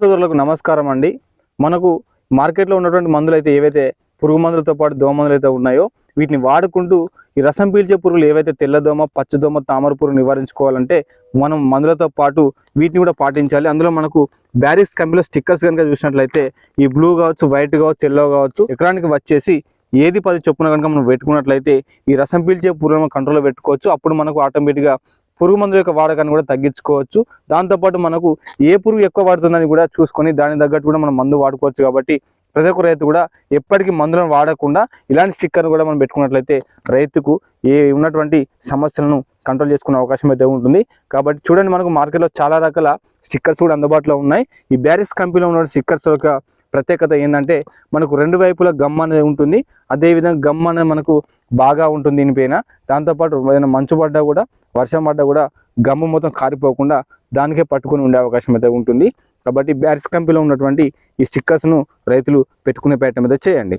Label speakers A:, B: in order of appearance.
A: సోదరులకు నమస్కారం అండి. మనకు మార్కెట్లో ఉన్నటువంటి మందులు అయితే ఏవైతే పురుగు మందులతో పాటు దోమ మందులు అయితే ఉన్నాయో వీటిని వాడుకుంటూ ఈ రసం పీల్చే పురుగులు ఏవైతే తెల్లదోమ పచ్చదోమ తామర పురుగు నివారించుకోవాలంటే మనం మందులతో పాటు వీటిని కూడా పాటించాలి. అందులో మనకు బ్యారిస్ కంపెనీలో స్టిక్కర్స్ కనుక చూసినట్లయితే ఈ బ్లూ కావచ్చు వైట్ కావచ్చు ఎల్లో కావచ్చు ఎకరానికి వచ్చేసి ఏది పది చొప్పున కనుక మనం పెట్టుకున్నట్లయితే ఈ రసం పీల్చే పురుగులను కంట్రోల్లో పెట్టుకోవచ్చు. అప్పుడు మనకు ఆటోమేటిక్గా పురుగు మందుల యొక్క వాడకాన్ని కూడా తగ్గించుకోవచ్చు. దాంతోపాటు మనకు ఏ పురుగు ఎక్కువ వాడుతుందని కూడా చూసుకొని దాని తగ్గట్టు కూడా మనం మందు వాడుకోవచ్చు కాబట్టి ప్రతి ఒక్క రైతు కూడా ఎప్పటికీ మందులను వాడకుండా ఇలాంటి స్టిక్కర్ను కూడా మనం పెట్టుకున్నట్లయితే రైతుకు ఏ ఉన్నటువంటి సమస్యలను కంట్రోల్ చేసుకునే అవకాశం అయితే ఉంటుంది. కాబట్టి చూడండి మనకు మార్కెట్లో చాలా రకాల స్టిక్కర్స్ కూడా అందుబాటులో ఉన్నాయి. ఈ బ్యారిస్ కంపెనీలో ఉన్న స్టిక్కర్స్ యొక్క ప్రత్యేకత ఏంటంటే మనకు రెండు వైపులా గమ్ అనేది ఉంటుంది. అదేవిధంగా గమ్ అనేది మనకు బాగా ఉంటుంది దీనిపైన దాంతోపాటు ఏదైనా మంచు పడ్డా కూడా వర్షం పడ్డా కూడా గమ్ము మొత్తం కారిపోకుండా దానికే పట్టుకొని ఉండే అవకాశం అయితే ఉంటుంది. కాబట్టి బ్యారిస్ కంపెనీలో ఉన్నటువంటి ఈ స్టిక్కర్స్ను రైతులు పెట్టుకునే ప్రయత్నం అయితే చేయండి.